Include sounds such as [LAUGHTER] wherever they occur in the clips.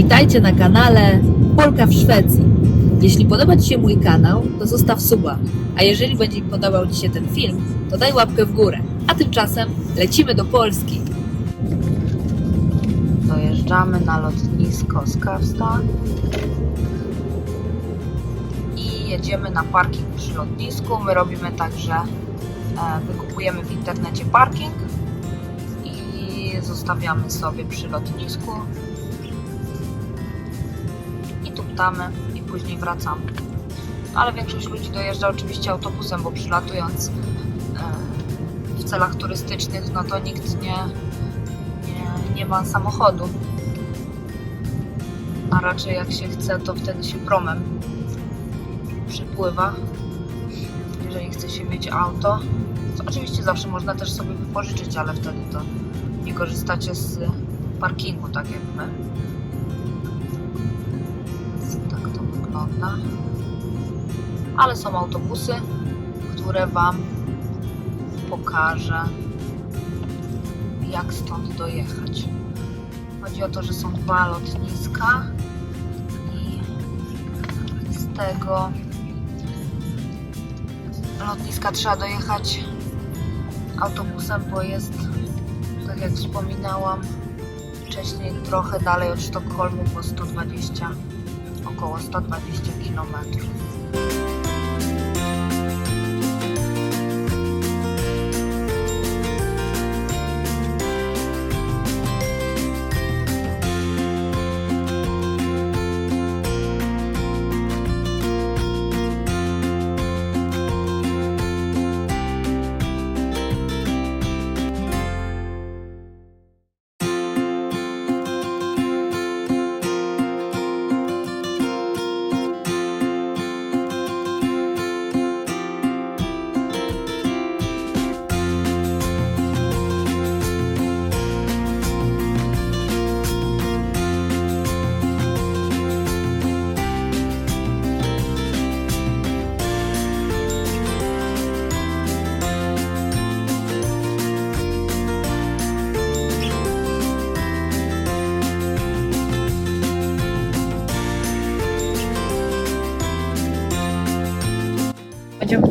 Witajcie na kanale Polka w Szwecji. Jeśli podoba Ci się mój kanał, to zostaw suba. A jeżeli będzie podobał Ci się ten film, to daj łapkę w górę. A tymczasem lecimy do Polski. Dojeżdżamy na lotnisko Skavsta i jedziemy na parking przy lotnisku. My robimy tak, że e, wykupujemy w internecie parking i zostawiamy sobie przy lotnisku i później wracamy. Ale większość ludzi dojeżdża oczywiście autobusem, bo przylatując e, w celach turystycznych, no to nikt nie, nie, nie ma samochodu. A raczej jak się chce, to wtedy się promem przypływa. Jeżeli chce się mieć auto, to oczywiście zawsze można też sobie wypożyczyć, ale wtedy to nie korzystacie z parkingu, tak jak my. Wygląda. Ale są autobusy, które Wam pokażę, jak stąd dojechać. Chodzi o to, że są dwa lotniska i z tego lotniska trzeba dojechać autobusem, bo jest, tak jak wspominałam wcześniej, trochę dalej od Sztokholmu, bo 120, około 120 km.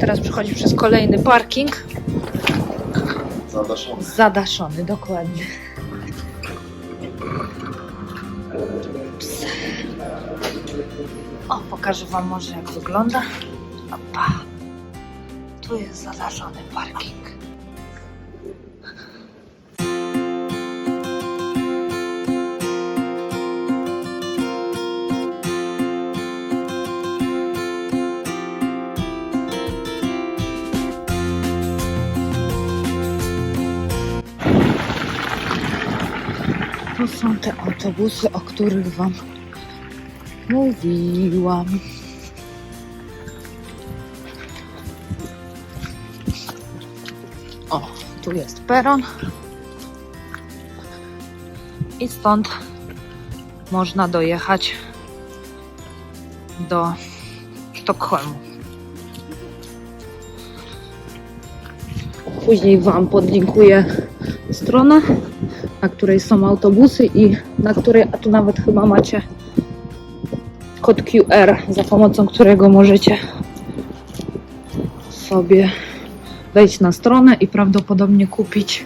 Teraz przechodzić przez kolejny parking. Zadaszony. Zadaszony, dokładnie. O, pokażę Wam może jak wygląda. Opa. Tu jest zadaszony parking. Są te autobusy, o których Wam mówiłam. O, tu jest peron. I stąd można dojechać do Sztokholmu. Później Wam podlinkuję stronę na której są autobusy i na której, a tu nawet chyba macie kod QR, za pomocą którego możecie sobie wejść na stronę i prawdopodobnie kupić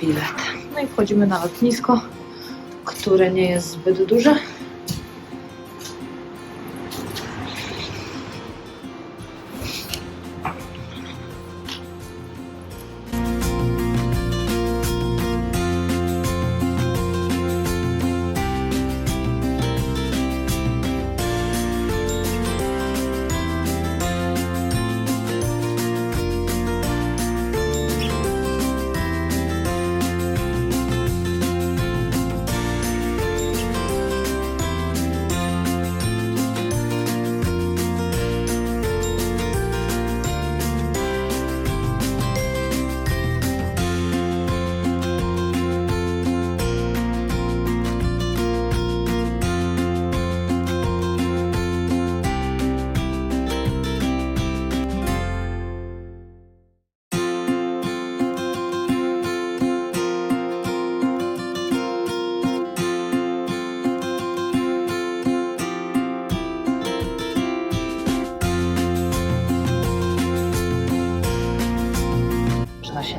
bilet. No i wchodzimy na lotnisko, które nie jest zbyt duże.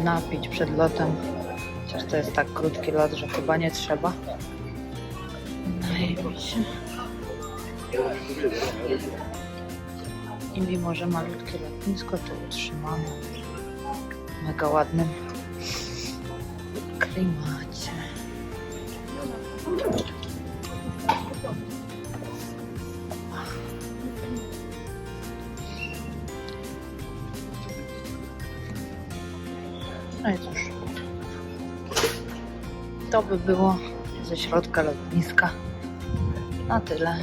Napić przed lotem. Chociaż to jest tak krótki lot, że chyba nie trzeba. Najmniejsze. I mimo, że malutkie lotnisko, to utrzymane w mega ładnym klimacie. To by było ze środka lotniska na tyle.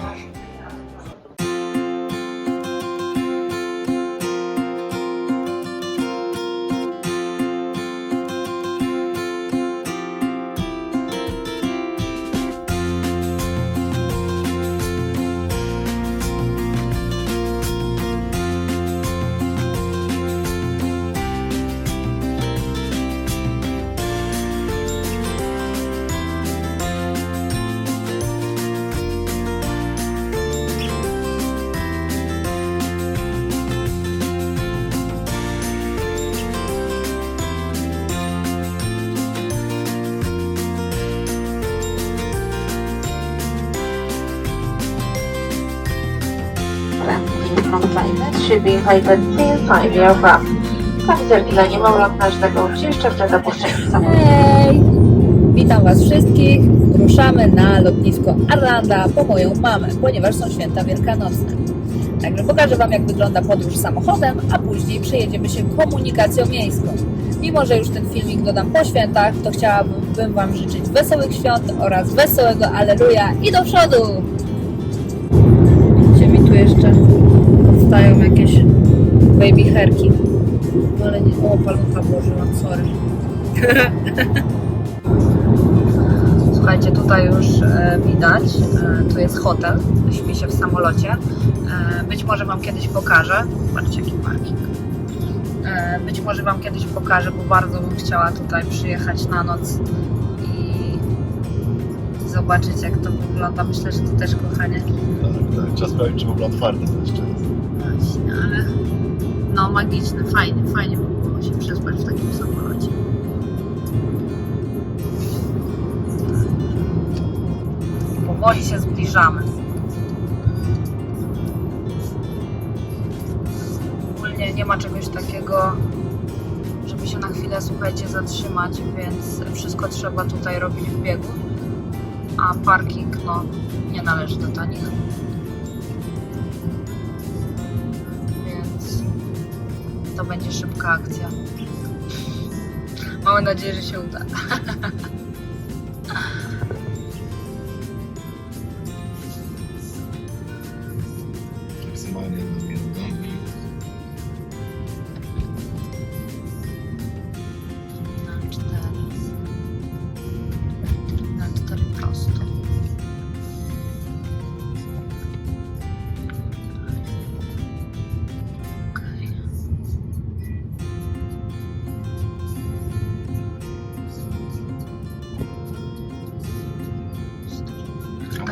From China should be higher than five aircraft. Kamizel ile nie mogą każdego jeszcze przed opuszczeniem samolotu. Witam Was wszystkich. Ruszamy na lotnisko Arlanda po moją mamę, ponieważ są święta wielkanocne. Także pokażę Wam, jak wygląda podróż samochodem, a później przejedziemy się komunikacją miejską. Mimo, że już ten filmik dodam po świętach, to chciałabym Wam życzyć wesołych świąt oraz wesołego Alleluja i do przodu! Baby herki. Ale nie... O, palucha włożyłam, sorry. [LAUGHS] Słuchajcie, tutaj już e, widać, e, tu jest hotel, śpi się w samolocie. E, być może Wam kiedyś pokażę. Patrzcie, jaki parking. E, być może Wam kiedyś pokażę, bo bardzo bym chciała tutaj przyjechać na noc i zobaczyć, jak to wygląda. Myślę, że Ty też, kochanie. Tak, tak. Trzeba sprawdzić, czy w ogóle otwarte to jeszcze jest. Właśnie, ale no magiczne, fajnie, fajnie by było się przespać w takim samolocie. Powoli się zbliżamy. Ogólnie nie ma czegoś takiego, żeby się na chwilę, słuchajcie, zatrzymać, więc wszystko trzeba tutaj robić w biegu. A parking, no, nie należy do tanich. To będzie szybka akcja. Mamy nadzieję, że się uda. [LAUGHS]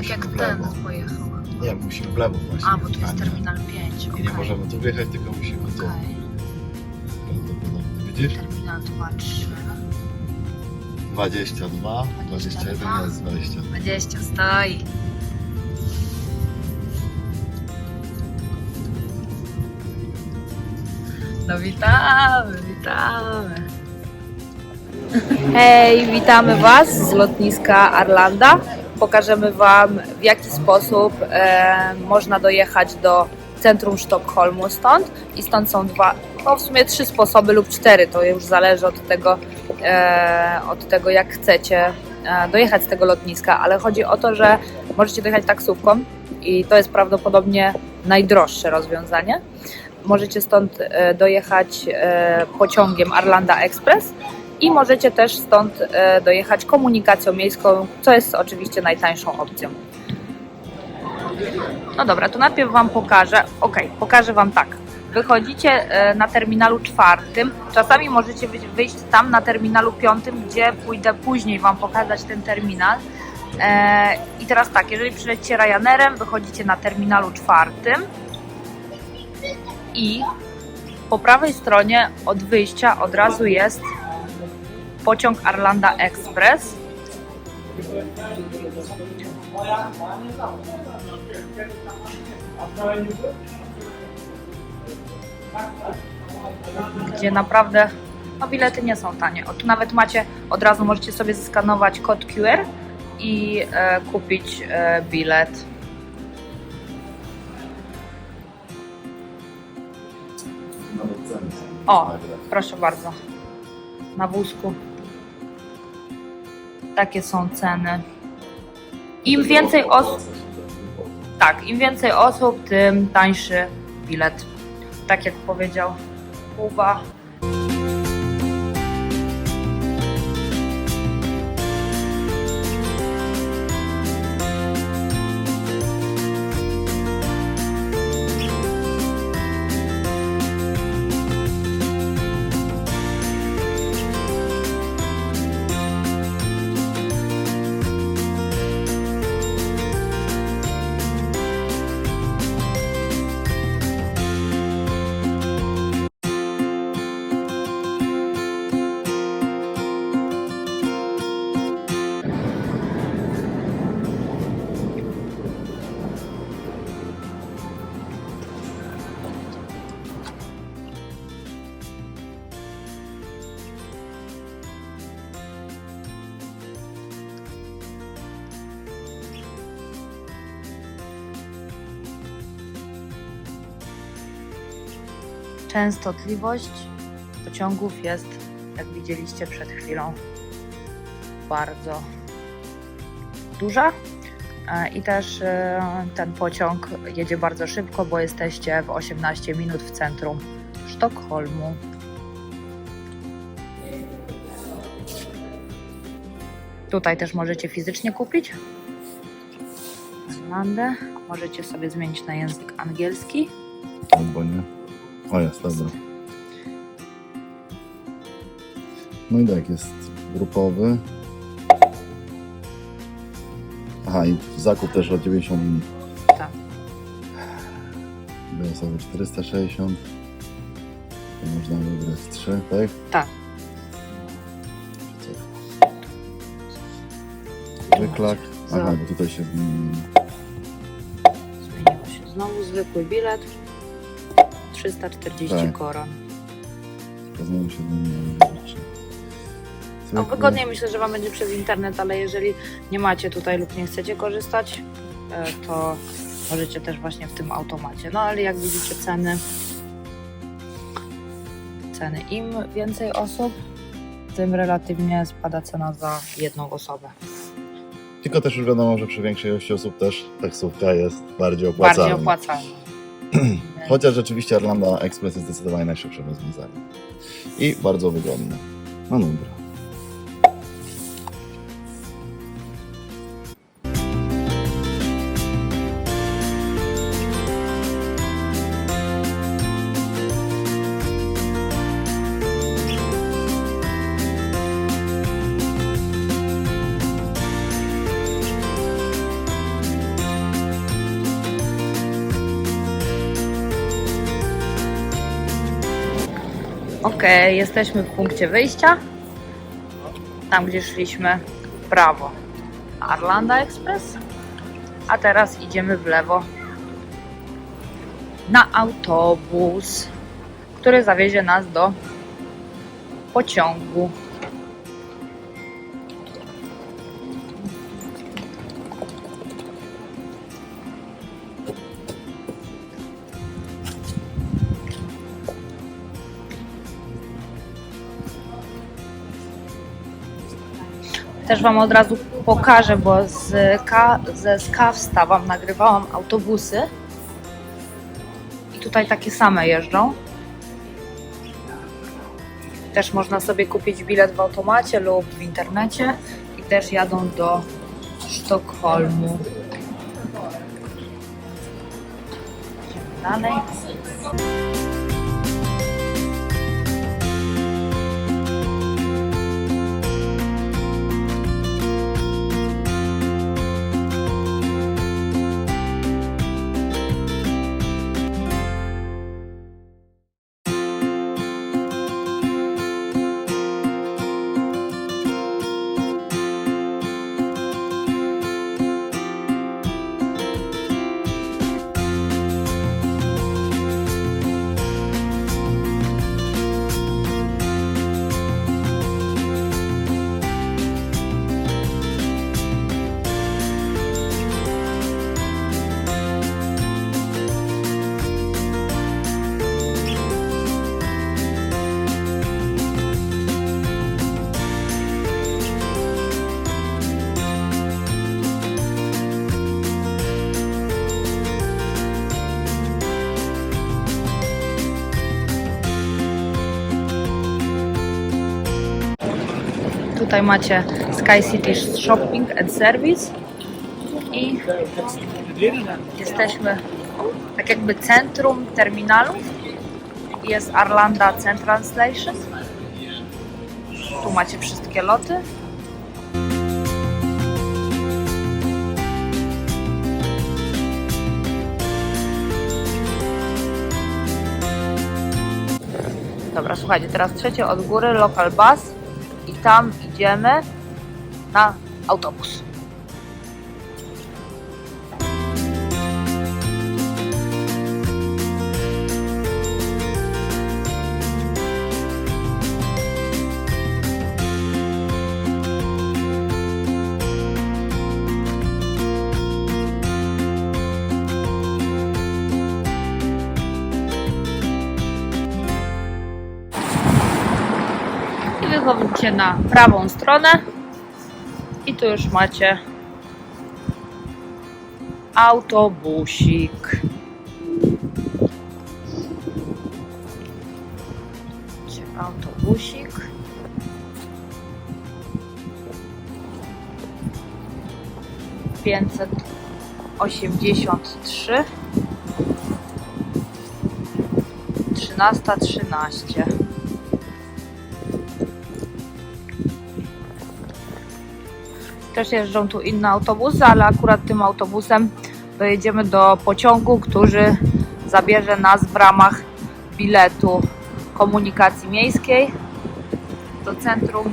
Tak jak w ten lewo. pojechał. Nie, musimy w lewo właśnie. A, bo tu jest nie. terminal 5. I nie możemy tu wjechać, tylko musimy tu. Okej. Prawdopodobnie. Widzisz? Terminal 2, 3. 22, 21 jest 20. 20 stoi. No witamy, witamy. Hej, witamy Was z lotniska Arlanda. Pokażemy Wam w jaki sposób e, można dojechać do centrum Sztokholmu. Stąd i stąd są dwa, no w sumie trzy sposoby lub cztery, to już zależy od tego, e, od tego jak chcecie e, dojechać z tego lotniska, ale chodzi o to, że możecie dojechać taksówką i to jest prawdopodobnie najdroższe rozwiązanie. Możecie stąd e, dojechać e, pociągiem Arlanda Express i możecie też stąd e, dojechać komunikacją miejską, co jest oczywiście najtańszą opcją. No dobra, to najpierw Wam pokażę. Ok, pokażę Wam tak. Wychodzicie e, na terminalu czwartym. Czasami możecie wy- wyjść tam na terminalu piątym, gdzie pójdę później Wam pokazać ten terminal. E, I teraz tak, jeżeli przylecicie Ryanerem, wychodzicie na terminalu czwartym i po prawej stronie od wyjścia od razu jest pociąg Arlanda Express. Gdzie naprawdę no bilety nie są tanie. Tu nawet macie, od razu możecie sobie zeskanować kod QR i e, kupić e, bilet. O, proszę bardzo. Na wózku. Takie są ceny. Im więcej osób, tak, im więcej osób, tym tańszy bilet. Tak jak powiedział Kuba. Częstotliwość pociągów jest, jak widzieliście przed chwilą, bardzo duża. E, I też e, ten pociąg jedzie bardzo szybko, bo jesteście w 18 minut w centrum Sztokholmu. Tutaj też możecie fizycznie kupić. Irlandę. Możecie sobie zmienić na język angielski. Albo nie. O jest, dobra. No i tak, jest grupowy. Aha, i zakup też o 90 minut. Tak. Dwie osoby 460. To można wybrać 3, tak? Tak. Wyklak. Aha, bo tutaj się... Zmieniło się znowu zwykły bilet. 340 Tak. koron. Znowu się zmieniło rzeczy. No Zwykły. wygodniej myślę, że Wam będzie przez internet, ale jeżeli nie macie tutaj lub nie chcecie korzystać, e, to możecie też właśnie w tym automacie. No ale jak widzicie ceny, ceny im więcej osób, tym relatywnie spada cena za jedną osobę. Tylko też już wiadomo, że przy większej ilości osób też taksówka jest bardziej opłacalna. Bardziej opłacalne. Chociaż rzeczywiście Irlanda Express jest zdecydowanie najszybszym rozwiązaniem. I bardzo wygodne. No dobra. Jesteśmy w punkcie wyjścia. Tam, gdzie szliśmy w prawo. Arlanda Express. A teraz idziemy w lewo na autobus, który zawiezie nas do pociągu. Też Wam od razu pokażę, bo z Ka- ze Skawsta Wam nagrywałam autobusy. I tutaj takie same jeżdżą. Też można sobie kupić bilet w automacie lub w internecie. I też jadą do Sztokholmu. Idziemy dalej. Tutaj macie Sky City Shopping and Service i jesteśmy tak jakby centrum terminalu. Jest Arlanda Central Station. Tu macie wszystkie loty. Dobra, słuchajcie, teraz trzecie od góry, local bus i tam idziemy na autobus. Wychodzicie na prawą stronę i tu już macie autobusik. Macie Autobusik. Pięćset osiemdziesiąt trzy. Trzynasta trzynaście. Też jeżdżą tu inne autobusy, ale akurat tym autobusem dojedziemy do pociągu, który zabierze nas w ramach biletu komunikacji miejskiej do centrum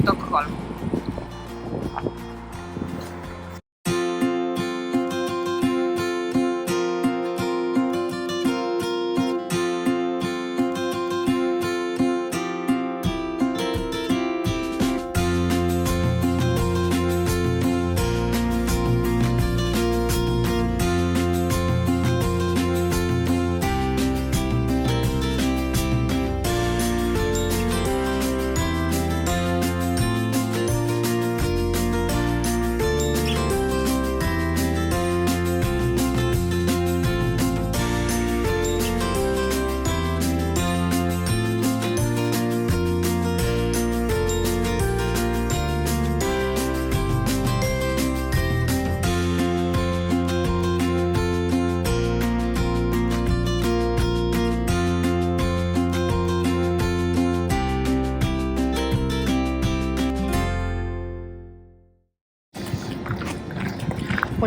Sztokholmu.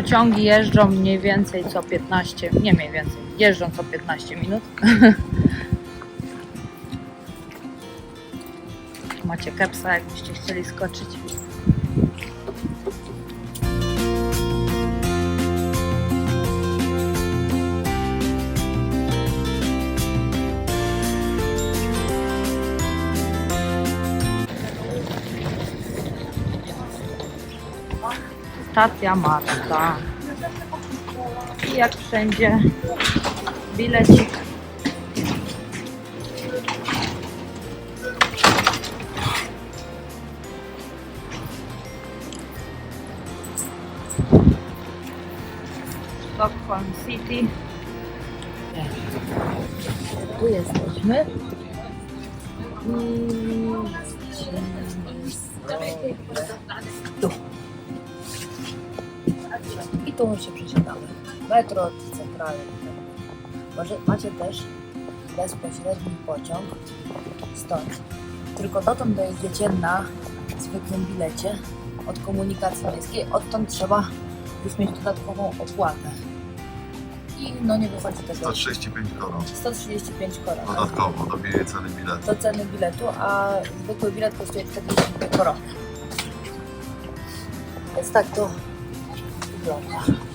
Pociągi jeżdżą mniej więcej co 15, nie mniej więcej, jeżdżą co 15 minut. [LAUGHS] Macie kepsa, jakbyście chcieli skoczyć. Stacja Marta. I jak wszędzie bilecik. Stockholm City. Metro centralny. Może macie też bezpośredni pociąg stąd. Tylko dotąd dojedziecie na zwykłym bilecie od komunikacji miejskiej. Odtąd trzeba już mieć dodatkową opłatę. I no nie wychodzi tego 135 koron 135 koron. dodatkowo do ceny biletu. Do ceny biletu, a zwykły bilet kosztuje 45 koron. Więc tak to wygląda.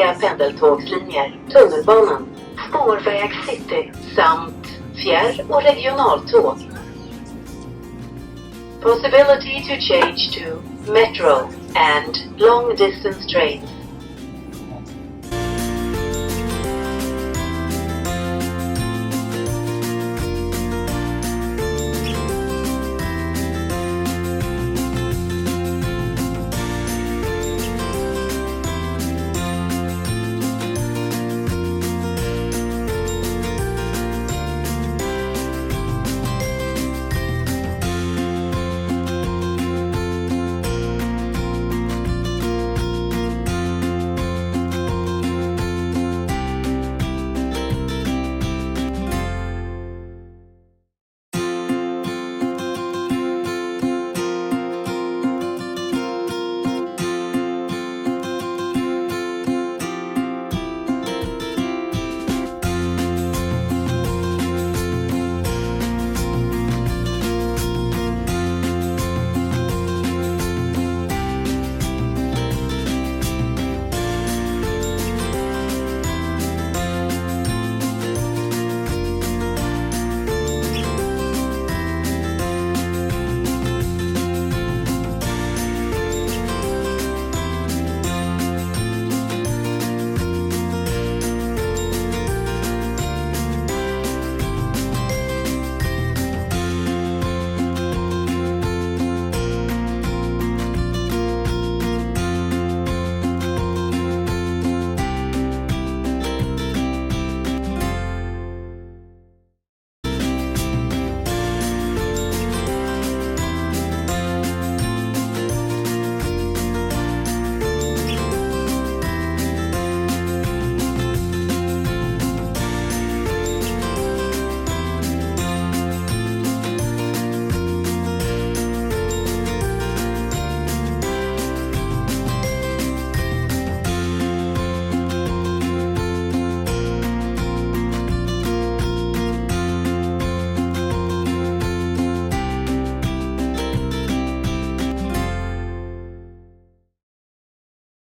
Till pendeltågslinjer, tunnelbanan, spårväg city samt fjärr och regionaltåg. Possibility to change to metro and long distance trains